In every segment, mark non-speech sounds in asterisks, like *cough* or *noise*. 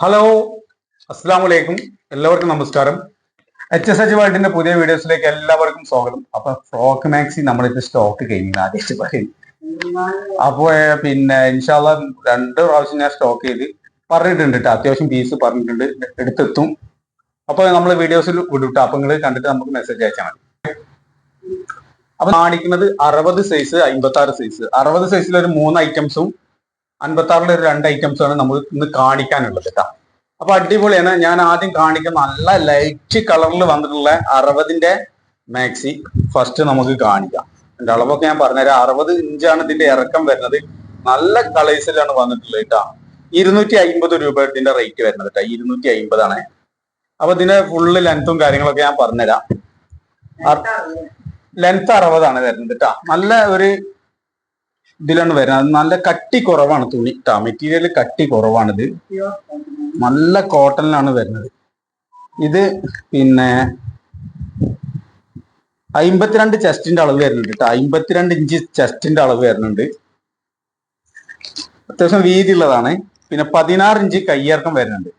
Hello അസ്സാം വലൈക്കും എല്ലാവർക്കും നമസ്കാരം. എച്ച് എസ് എച്ച് വേൾഡിന്റെ പുതിയ വീഡിയോസിലേക്ക് എല്ലാവർക്കും സ്വാഗതം. അപ്പൊ ഫ്രോക്ക് മാക്സി നമ്മളിപ്പോ സ്റ്റോക്ക് കഴിഞ്ഞു ആദ്യമായിട്ട് പറയും അപ്പൊ പിന്നെ ഇൻഷാല്ല രണ്ട് പ്രാവശ്യം ഞാൻ സ്റ്റോക്ക് ചെയ്ത് പറഞ്ഞിട്ടുണ്ട് കേട്ടോ അത്യാവശ്യം പീസ് പറഞ്ഞിട്ടുണ്ട്. എടുത്തെത്തും. അപ്പൊ നമ്മൾ വീഡിയോസിൽ വിടുട്ടോ. അപ്പൊ നിങ്ങൾ കണ്ടിട്ട് നമുക്ക് മെസ്സേജ് അയച്ചാൽ മതി. അപ്പൊ കാണിക്കുന്നത് അറുപത് സൈസ് അമ്പത്തി ആറ് സൈസ് അറുപത് സൈസിൽ ഒരു മൂന്ന് ഐറ്റംസും അൻപത്തി ആറിലെ രണ്ട് ഐറ്റംസ് ആണ് നമ്മൾ ഇന്ന് കാണിക്കാനുള്ളത് കേട്ടോ അപ്പൊ അടിപൊളിയാണ്. ഞാൻ ആദ്യം കാണിക്കുന്ന നല്ല ലൈറ്റ് കളറിൽ വന്നിട്ടുള്ള അറുപതിന്റെ മാക്സി ഫസ്റ്റ് നമുക്ക് കാണിക്കാം. എന്റെ അളവൊക്കെ ഞാൻ പറഞ്ഞുതരാം. അറുപത് ഇഞ്ചാണ് ഇതിന്റെ ഇറക്കം വരുന്നത്. നല്ല കളേഴ്സിലാണ് വന്നിട്ടുള്ളത് കേട്ടോ ഇരുന്നൂറ്റി അമ്പത് രൂപ ഇതിന്റെ റേറ്റ് വരുന്നത് കേട്ടോ ഇരുന്നൂറ്റി അമ്പതാണ് അപ്പൊ ഇതിന്റെ ഫുള്ള് ലെങ്ത്തും കാര്യങ്ങളൊക്കെ ഞാൻ പറഞ്ഞുതരാം. ലെങ്ത് അറുപതാണ് വരുന്നത് കേട്ടോ നല്ല ഒരു ഇതിലാണ് വരുന്നത്. അത് നല്ല കട്ടി കുറവാണ് തുണി. കേട്ടോ മെറ്റീരിയൽ കട്ടി കുറവാണിത്. നല്ല കോട്ടണിലാണ് വരുന്നത്. ഇത് പിന്നെ അമ്പത്തിരണ്ട് ചെസ്റ്റിന്റെ അളവ് വരുന്നുണ്ട് കേട്ടോ അമ്പത്തിരണ്ട് ഇഞ്ച് ചെസ്റ്റിന്റെ അളവ് വരുന്നുണ്ട്. അത്യാവശ്യം വീതിയുള്ളതാണ്. പിന്നെ പതിനാറ് ഇഞ്ച് കയ്യിറക്കം വരുന്നുണ്ട്.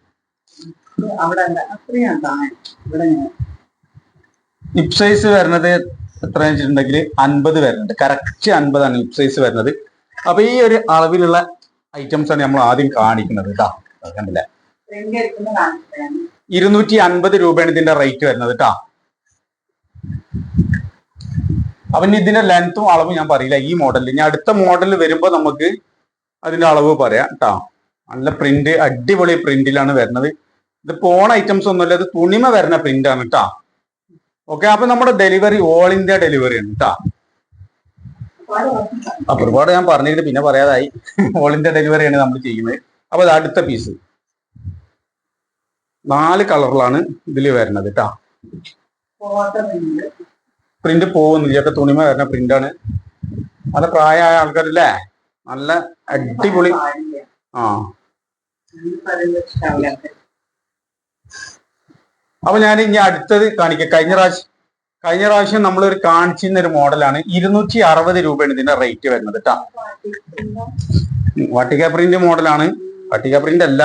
ഹിപ് സൈസ് വരുന്നത് എത്ര വെച്ചിട്ടുണ്ടെങ്കിൽ അൻപത് വരുന്നുണ്ട്. കറക്റ്റ് അൻപതാണ് ഹിപ് സൈസ് വരുന്നത്. അപ്പൊ ഈ ഒരു അളവിലുള്ള ഐറ്റംസ് ആണ് നമ്മൾ ആദ്യം കാണിക്കുന്നത് കേട്ടോ കണ്ടില്ലേ? ഇരുന്നൂറ്റി അൻപത് രൂപയാണ് ഇതിന്റെ റേറ്റ് വരുന്നത് കേട്ടോ അപ്പൊ ഇതിന്റെ ലെങ്ത്തും അളവും ഞാൻ പറയില്ല ഈ മോഡലിൽ ഞാൻ അടുത്ത മോഡൽ വരുമ്പോ നമുക്ക് അതിന്റെ അളവ് പറയാം കേട്ടോ നല്ല പ്രിന്റ് അടിപൊളി പ്രിന്റിലാണ് വരുന്നത്. ഇത് പോണ ഐറ്റംസ് ഒന്നുമില്ല ഇത് തുണിമ വരുന്ന പ്രിന്റ് ആണ് കേട്ടോ ഓക്കെ അപ്പൊ നമ്മുടെ ഡെലിവറി ഓൾ ഇന്ത്യ ഡെലിവറി ആണ് കേട്ടോ അപ്പൊ ഒരുപാട് ഞാൻ പറഞ്ഞിട്ട് പിന്നെ പറയാതായി. ഓൾ ഇന്ത്യ ഡെലിവറിയാണ് നമ്മൾ ചെയ്യുന്നത്. അപ്പൊ ഇത് അടുത്ത പീസ് നാല് കളറിലാണ് ഇതിൽ വരുന്നത് കേട്ടാ പ്രിന്റ് പോകുന്നില്ല. ഒക്കെ തുണിമ വരുന്ന പ്രിന്റാണ് നല്ല പ്രായമായ ആൾക്കാരല്ലേ? നല്ല അടിപൊളി. ആ. അപ്പൊ ഞാൻ ഇനി അടുത്തത് കാണിക്കാം. കഴിഞ്ഞ പ്രാവശ്യം കഴിഞ്ഞ പ്രാവശ്യം നമ്മൾ ഒരു കാണിച്ചിരുന്ന ഒരു മോഡലാണ്. ഇരുന്നൂറ്റി അറുപത് രൂപയാണ് ഇതിന്റെ റേറ്റ് വരുന്നത് കേട്ടാ വട്ടിക പ്രിന്റ് മോഡലാണ്. വട്ടിക പ്രിന്റ് അല്ല.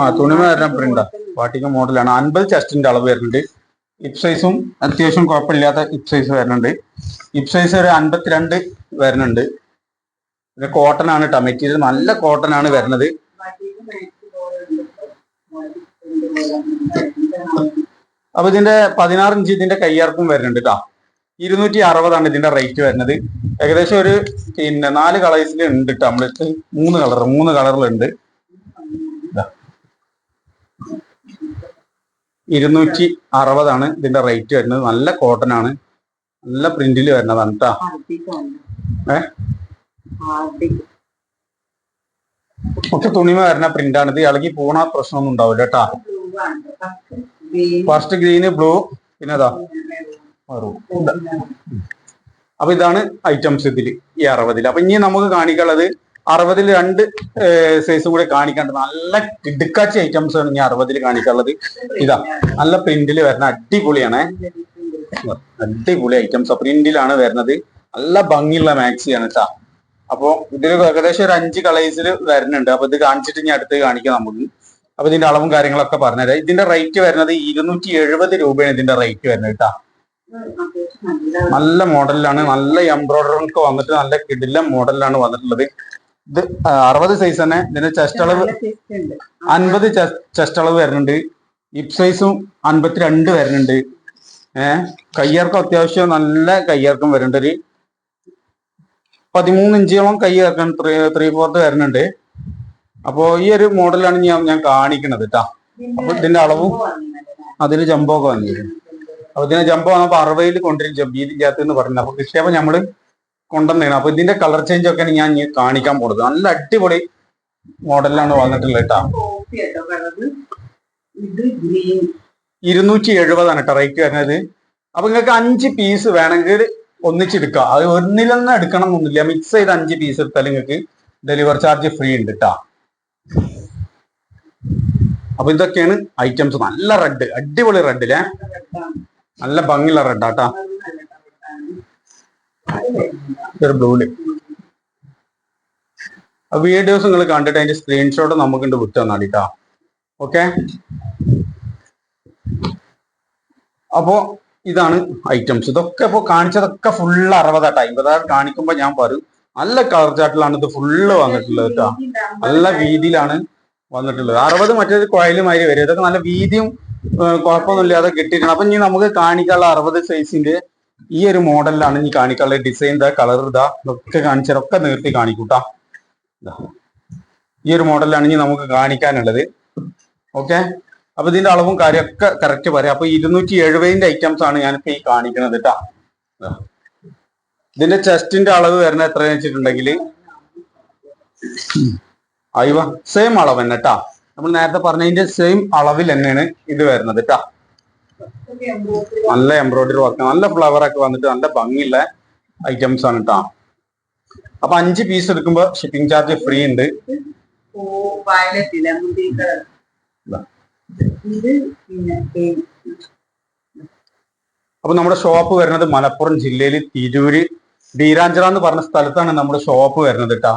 ആ തുണിമ വരുന്ന പ്രിന്റാ വാട്ടിക മോഡലാണ്. അൻപത് ചെസ്റ്റിന്റെ അളവ് വരുന്നുണ്ട്. ഇപ് സൈസും അത്യാവശ്യം കുഴപ്പമില്ലാത്ത ഇപ് സൈസ് വരുന്നുണ്ട്. ഇപ് സൈസ് ഒരു അൻപത്തിരണ്ട് വരുന്നുണ്ട്. പിന്നെ കോട്ടൺ ആണ് കേട്ടോ മെറ്റീരിയൽ നല്ല കോട്ടൺ ആണ് വരുന്നത്. അപ്പൊ ഇതിന്റെ പതിനാറ് ഇഞ്ച് ഇതിന്റെ കയ്യാർക്കും വരുന്നുണ്ട് കേട്ടോ ഇരുന്നൂറ്റി അറുപതാണ് ഇതിന്റെ റേറ്റ് വരുന്നത്. ഏകദേശം ഒരു പിന്നെ നാല് കളേഴ്സിൽ ഉണ്ട് കേട്ടോ നമ്മളടുത്ത് മൂന്ന് കളർ മൂന്ന് കളറിലുണ്ട് ഇരുന്നൂറ്റി അറുപതാണ് ഇതിന്റെ റേറ്റ് വരുന്നത്. നല്ല കോട്ടൺ ആണ്. നല്ല പ്രിന്റിൽ വരുന്നതാണ് കേട്ടോ ഏ? ഒക്കെ തുണിമ വരുന്ന പ്രിന്റ് ആണ്. ഇത് ഇളകി പോണ പ്രശ്നമൊന്നും ഉണ്ടാവില്ല കേട്ടാ. ഫസ്റ്റ് ഗ്രീന് ബ്ലൂ പിന്നെ. അപ്പൊ ഇതാണ് ഐറ്റംസ് ഇതിൽ ഈ അറുപതിൽ അപ്പൊ ഇനി നമുക്ക് കാണിക്കാനുള്ളത് അറുപതിൽ രണ്ട് സൈസും കൂടെ കാണിക്കാണ്ട് നല്ല കിടുക്കാച്ചി ഐറ്റംസ് ആണ് ഇനി അറുപതിൽ കാണിക്കാനുള്ളത്. ഇതാ നല്ല പ്രിന്റിൽ വരുന്ന അടിപൊളിയാണേ. അടിപൊളി ഐറ്റംസ് പ്രിന്റിലാണ് വരുന്നത്. നല്ല ഭംഗിയുള്ള മാക്സിയാണ് കേട്ടാ. അപ്പൊ ഇതിൽ ഏകദേശം ഒരു അഞ്ച് കളേഴ്സിൽ വരുന്നുണ്ട്. അപ്പൊ ഇത് കാണിച്ചിട്ട് ഞാൻ അടുത്ത് കാണിക്കാം നമുക്ക്. അപ്പൊ ഇതിന്റെ അളവും കാര്യങ്ങളൊക്കെ പറഞ്ഞുതരാം. ഇതിന്റെ റേറ്റ് വരുന്നത് ഇരുന്നൂറ്റി എഴുപത് രൂപയാണ് ഇതിന്റെ റേറ്റ് വരുന്നത് കേട്ടാ. നല്ല മോഡലിലാണ്. നല്ല എംബ്രോയിഡറി ഒക്കെ വന്നിട്ട് നല്ല കിടില മോഡലിലാണ് വന്നിട്ടുള്ളത്. ഇത് അറുപത് സൈസ് തന്നെ. ഇതിന്റെ ചെസ്റ്റ് അളവ് അൻപത് ചെസ്റ്റ് അളവ് വരുന്നുണ്ട്. ഹിപ് സൈസും അൻപത്തിരണ്ട് വരുന്നുണ്ട്. ഏഹ് കയ്യർക്കും അത്യാവശ്യം നല്ല കയ്യർക്കും വരുന്നുണ്ട് ഒരു പതിമൂന്ന് ഇഞ്ചോളം കൈ ഇറക്കാൻ ത്രീ ത്രീ ഫോർത്ത് വരുന്നുണ്ട്. അപ്പോ ഈ ഒരു മോഡലാണ് ഞാൻ ഞാൻ കാണിക്കണത് കേട്ടാ അപ്പൊ ഇതിന്റെ അളവും അതിന് ജമ്പോ ഒക്കെ വന്നിരുന്നു. അപ്പൊ ഇതിന്റെ ജമ്പോ വന്നപ്പോ അറുപതിൽ കൊണ്ടുവരും അകത്ത് എന്ന് പറഞ്ഞു അപ്പൊ കൃഷിയപ്പം നമ്മൾ കൊണ്ടുവന്നേണം. അപ്പൊ ഇതിന്റെ കളർ ചേഞ്ച് ഒക്കെ ഞാൻ കാണിക്കാൻ പോണത്. നല്ല അടിപൊളി മോഡലിലാണ് വന്നിട്ടുള്ളത് കേട്ടാ ഇരുന്നൂറ്റി എഴുപതാണ് കേട്ടോ റേറ്റ് വരുന്നത്. അപ്പൊ നിങ്ങൾക്ക് അഞ്ച് പീസ് വേണമെങ്കിൽ ഒന്നിച്ചെടുക്കാം അത് ഒന്നിലൊന്നും എടുക്കണം എന്നൊന്നുമില്ല മിക്സ് ചെയ്ത് അഞ്ച് പീസ് എടുത്താൽ നിങ്ങൾക്ക് ഡെലിവറി ചാർജ് ഫ്രീ ഉണ്ട് കേട്ടാ അപ്പൊ ഇതൊക്കെയാണ് ഐറ്റംസ് നല്ല റെഡ് അടിപൊളി റെഡ് അല്ലേ നല്ല ഭംഗിയുള്ള റെഡ് കേട്ടാ ബ്ലൂൽ വീഡിയോസ് നിങ്ങൾ കണ്ടിട്ട് അതിന്റെ സ്ക്രീൻഷോട്ട് നമുക്ക് ഇണ്ട് വിട്ടു കേട്ടോ ഓക്കെ അപ്പോ ഇതാണ് ഐറ്റംസ് ഇതൊക്കെ ഇപ്പോൾ കാണിച്ചതൊക്കെ ഫുള്ള് അറുപതാട്ട. അമ്പതാറ് കാണിക്കുമ്പോൾ ഞാൻ പറയും നല്ല കളർ ചാട്ടിലാണ് ഇത് ഫുള്ള് വന്നിട്ടുള്ളത് കേട്ടോ നല്ല വീതിയിലാണ് വന്നിട്ടുള്ളത്. അറുപത് മറ്റൊരു ആയി വരും. ഇതൊക്കെ നല്ല വീതിയും കുഴപ്പമൊന്നുമില്ലാതെ കിട്ടിയിട്ടുണ്ട്. അപ്പൊ ഇനി നമുക്ക് കാണിക്കാനുള്ള അറുപത് സൈസിന്റെ ഈ ഒരു മോഡലിലാണ് ഇനി കാണിക്കാനുള്ള ഡിസൈൻ ഇതാ കളർ ഇതാ ഇതൊക്കെ കാണിച്ചതൊക്കെ നിർത്തി കാണിക്കൂട്ടാ. ഈ ഒരു മോഡലിലാണ് ഇനി നമുക്ക് കാണിക്കാനുള്ളത്. ഓക്കെ? അപ്പൊ ഇതിന്റെ അളവും കാര്യമൊക്കെ കറക്റ്റ് പറയാം. അപ്പൊ ഇരുന്നൂറ്റി എഴുപതിന്റെ ഐറ്റംസ് ആണ് ഞാനിപ്പോ ഈ കാണിക്കുന്നത് കേട്ടാ ഇതാ. ഇതിന്റെ ചെസ്റ്റിന്റെ അളവ് വരുന്ന എത്ര വെച്ചിട്ടുണ്ടെങ്കിൽ അയ്യോ സെയിം അളവ് തന്നെ കേട്ടാ നമ്മൾ നേരത്തെ പറഞ്ഞതിന്റെ സെയിം അളവിൽ തന്നെയാണ് ഇത് വരുന്നത് കേട്ടാ നല്ല എംബ്രോയിഡറി വർക്ക് നല്ല ഫ്ലവർ ഒക്കെ വന്നിട്ട് നല്ല ഭംഗിയുള്ള ഐറ്റംസ് ആണ് കേട്ടാ അപ്പൊ അഞ്ച് പീസ് എടുക്കുമ്പോ ഷിപ്പിംഗ് ചാർജ് ഫ്രീ ഉണ്ട് വയലറ്റ് ഇല്ല മുന്തിരി കളർ അപ്പൊ നമ്മുടെ ഷോപ്പ് വരുന്നത് മലപ്പുറം ജില്ലയിൽ തിരൂര്. ബീരാഞ്ചിറ എന്ന് പറഞ്ഞ സ്ഥലത്താണ് നമ്മുടെ ഷോപ്പ് വരുന്നത് കേട്ടാ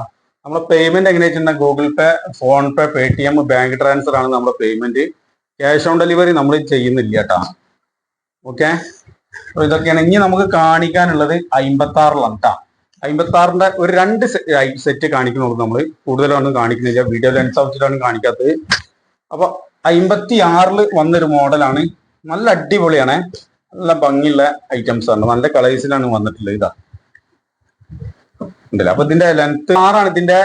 നമ്മുടെ പേയ്മെന്റ് എങ്ങനെയാ വെച്ചിട്ടുണ്ടെങ്കിൽ Google Pay PhonePe Paytm bank transfer ആണ് നമ്മുടെ പേയ്മെന്റ് ക്യാഷ് ഓൺ ഡെലിവറി നമ്മൾ ചെയ്യുന്നില്ല കേട്ടാ ഓക്കെ അപ്പൊ ഇതൊക്കെയാണ്. ഇനി നമുക്ക് കാണിക്കാനുള്ളത് അമ്പത്തി ആറിലാണ് കേട്ടാ അമ്പത്തി ആറിന്റെ ഒരു രണ്ട് സെറ്റ് കാണിക്കുന്നുള്ളൂ നമ്മൾ കൂടുതലൊന്നും കാണിക്കുന്നില്ല. വീഡിയോ ലെൻസ് ഔട്ടിലാണ് കാണിക്കാത്തത്. അപ്പൊ അമ്പത്തി ആറിൽ വന്നൊരു മോഡലാണ്. നല്ല അടിപൊളിയാണ്. നല്ല ഭംഗിയുള്ള ഐറ്റംസ് ആണ്. നല്ല കളേഴ്സിലാണ് വന്നിട്ടുള്ളത് ഇതാ. ഉണ്ടല്ലോ? അപ്പൊ ഇതിന്റെ ലെങ്ത് ആറാണ് ഇതിന്റെ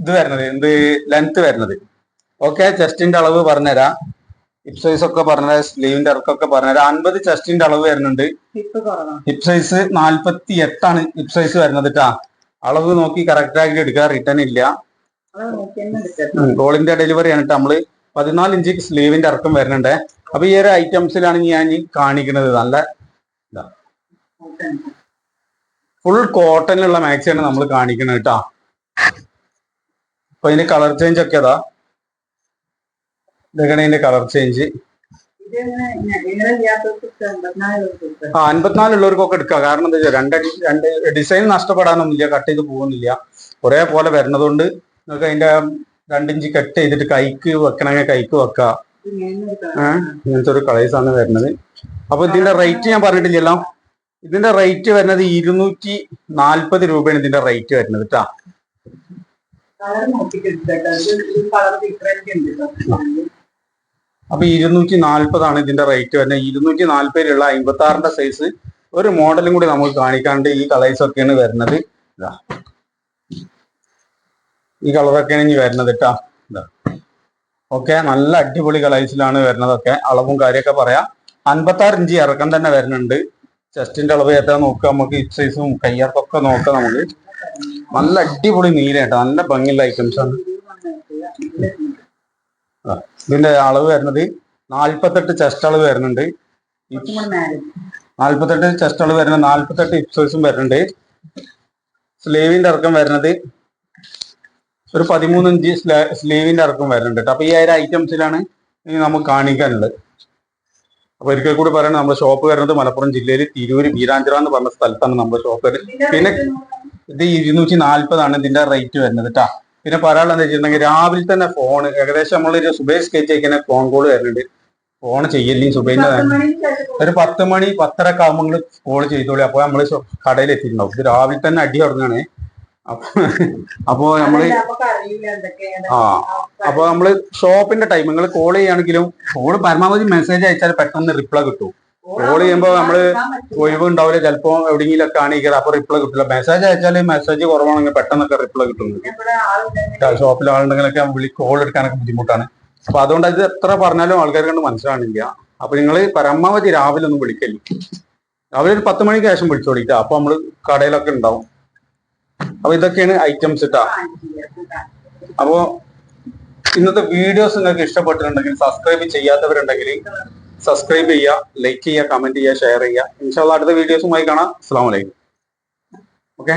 ഇത് വരുന്നത്. എന്ത്? ലെങ്ത് വരുന്നത്. ഓക്കെ ചെസ്റ്റിന്റെ അളവ് പറഞ്ഞുതരാം. ഹിപ് സൈസ് ഒക്കെ പറഞ്ഞുതരാം. സ്ലീവിന്റെ ഇറക്കൊക്കെ പറഞ്ഞുതരാം. അൻപത് ചെസ്റ്റിന്റെ അളവ് വരുന്നുണ്ട്. ഹിപ് സൈസ് നാല്പത്തി എട്ടാണ് ഹിപ് സൈസ് വരുന്നത് കേട്ടാ അളവ് നോക്കി കറക്റ്റ് ആയിട്ട് എടുക്കുക റിട്ടേൺ ഇല്ല. ഗോളിന്റെ ഡെലിവറി ആണ് നമ്മൾ പതിനാല് ഇഞ്ച് സ്ലീവിന്റെ ഇറക്കം വരുന്നുണ്ട്. അപ്പൊ ഈ ഒരു ഐറ്റംസിലാണ് ഞാൻ കാണിക്കുന്നത്. നല്ല ഫുൾ കോട്ടണിലുള്ള മാക്സിയാണ് നമ്മൾ കാണിക്കുന്നത് കേട്ടാ. അപ്പൊ ഇതിന്റെ കളർ ചേഞ്ച് ഒക്കെ അതാ ഇതൊക്കെയാണ് ഇതിന്റെ കളർ ചേഞ്ച് ആ അൻപത്തിനാലുള്ളവർക്കൊക്കെ എടുക്കുക കാരണം എന്താ വെച്ചാൽ രണ്ട് രണ്ട് ഡിസൈൻ നഷ്ടപ്പെടാനൊന്നുമില്ല കട്ട് ചെയ്ത് പോകുന്നില്ല. ഒരേപോലെ വരുന്നതുകൊണ്ട് നിങ്ങൾക്ക് അതിന്റെ രണ്ടിഞ്ച് കട്ട് ചെയ്തിട്ട് കൈക്ക് വെക്കണമെങ്കിൽ കൈക്ക് വെക്കാം. ഏഹ് ഇങ്ങനത്തെ ഒരു കളേഴ്സ് ആണ് വരുന്നത്. അപ്പൊ ഇതിന്റെ റേറ്റ് ഞാൻ പറഞ്ഞിട്ടില്ലല്ലോ. ഇതിന്റെ റേറ്റ് വരുന്നത് ഇരുന്നൂറ്റി നാൽപ്പത് രൂപയാണ് ഇതിന്റെ റേറ്റ് വരുന്നത് കേട്ടാ. അപ്പൊ ഇരുന്നൂറ്റി നാൽപ്പതാണ് ഇതിന്റെ റേറ്റ് വരുന്നത്. ഇരുന്നൂറ്റി നാൽപ്പതിലുള്ള അമ്പത്തി ആറിന്റെ സൈസ് ഒരു മോഡലും കൂടി നമുക്ക് കാണിക്കാണ്ട് ഈ കളേഴ്സ് ഒക്കെയാണ് വരുന്നത്. ഇതാ. ഈ കളറൊക്കെയാണ് ഇനി വരുന്നത് കേട്ടാ ഓക്കെ നല്ല അടിപൊളി കളേഴ്സിലാണ് വരുന്നതൊക്കെ അളവും കാര്യമൊക്കെ പറയാം. അൻപത്താറ് ഇഞ്ചി ഇറക്കം തന്നെ വരുന്നുണ്ട് ചെസ്റ്റിന്റെ അളവ് ഏറ്റാ നോക്കുക. നമുക്ക് ഹിപ് സൈസും കയ്യർക്കൊക്കെ നോക്കാം നമുക്ക് നല്ല അടിപൊളി നീല കേട്ടോ നല്ല ഭംഗിയുള്ള ഐറ്റംസ് ആണ്. ഇതിന്റെ അളവ് വരുന്നത് നാല്പത്തെട്ട് ചെസ്റ്റ് അളവ് വരുന്നുണ്ട് നാൽപ്പത്തെട്ട് ചെസ്റ്റ് അളവ് വരുന്നത് നാല്പത്തെട്ട് സൈസും വരുന്നുണ്ട് സ്ലീവിന്റെ ഇറക്കം വരുന്നത് ഒരു പതിമൂന്ന് ഇഞ്ച് സ്ലീവിന്റെ ഇറക്കം വരുന്നുണ്ട്. അപ്പൊ ഈ ഒരു ഐറ്റംസിലാണ് ഇനി നമുക്ക് കാണിക്കാനുള്ളത് അപ്പൊ ഒരിക്കൽ കൂടി പറയണത് നമ്മുടെ ഷോപ്പ് വരുന്നത് മലപ്പുറം ജില്ലയിൽ തിരൂര് വീരാഞ്ചിറ എന്ന് പറഞ്ഞ സ്ഥലത്താണ് നമ്മുടെ ഷോപ്പ് വരുന്നത് പിന്നെ. ഇത് ഇരുന്നൂറ്റി നാല്പതാണ് ഇതിന്റെ റേറ്റ് വരുന്നത് കേട്ടാ പിന്നെ പറയാനുള്ള എന്താ വെച്ചിട്ടുണ്ടെങ്കിൽ രാവിലെ തന്നെ ഫോൺ ഏകദേശം നമ്മളൊരു സുബേഷ് സ്കെച്ച് അയക്കുന്ന ഫോൺ കോൾ വരുന്നുണ്ട് ഫോൺ ചെയ്യല്ലേ കൊടുക്കാം. ഒരു പത്ത് മണി പത്തര ഒക്കെ ആകുമ്പോൾ നിങ്ങൾ കോൾ ചെയ്തോളി അപ്പൊ നമ്മൾ കടയിൽ എത്തിയിട്ടുണ്ടാവും ഇത് രാവിലെ തന്നെ അടി തുടങ്ങാണ് *laughs* അപ്പൊ നമ്മൾ ആ അപ്പൊ നമ്മൾ ഷോപ്പിന്റെ ടൈം നിങ്ങൾ കോൾ ചെയ്യുകയാണെങ്കിലും കോൾ പരമാവധി മെസ്സേജ് അയച്ചാൽ പെട്ടെന്ന് റിപ്ലൈ കിട്ടും. കോൾ ചെയ്യുമ്പോൾ നമ്മൾ ഒഴിവ് ഉണ്ടാവില്ല. ചിലപ്പോ എവിടെയെങ്കിലും ഒക്കെ ആണെങ്കിൽ അപ്പൊ റിപ്ലൈ കിട്ടില്ല മെസ്സേജ് അയച്ചാൽ മെസ്സേജ് കുറവാണെങ്കിൽ പെട്ടെന്നൊക്കെ റിപ്ലൈ കിട്ടുന്നു ഷോപ്പിൽ ആളുണ്ടെങ്കിലൊക്കെ വിളി കോൾ എടുക്കാനൊക്കെ ബുദ്ധിമുട്ടാണ്. അപ്പൊ അതുകൊണ്ട് അത് എത്ര പറഞ്ഞാലും ആൾക്കാർ കണ്ട് മനസ്സിലാണില്ല അപ്പൊ നിങ്ങൾ പരമാവധി രാവിലെ ഒന്ന് വിളിക്കല്ലേ രാവിലെ ഒരു പത്ത് മണിക്ക് ശേഷം വിളിച്ചോളിക്കാം അപ്പൊ നമ്മൾ കടയിലൊക്കെ ഉണ്ടാവും. അപ്പൊ ഇതൊക്കെയാണ് ഐറ്റംസ് ഇട്ടാ അപ്പോ ഇന്നത്തെ വീഡിയോസ് നിങ്ങൾക്ക് ഇഷ്ടപ്പെട്ടിട്ടുണ്ടെങ്കിൽ സബ്സ്ക്രൈബ് ചെയ്യാത്തവരുണ്ടെങ്കിൽ സബ്സ്ക്രൈബ് ചെയ്യുക ലൈക്ക് ചെയ്യുക കമന്റ് ചെയ്യുക ഷെയർ ചെയ്യുക ഇൻഷാല്ല അടുത്ത വീഡിയോസുമായി കാണാം. അസ്സാം വലൈക്കും ഓക്കെ?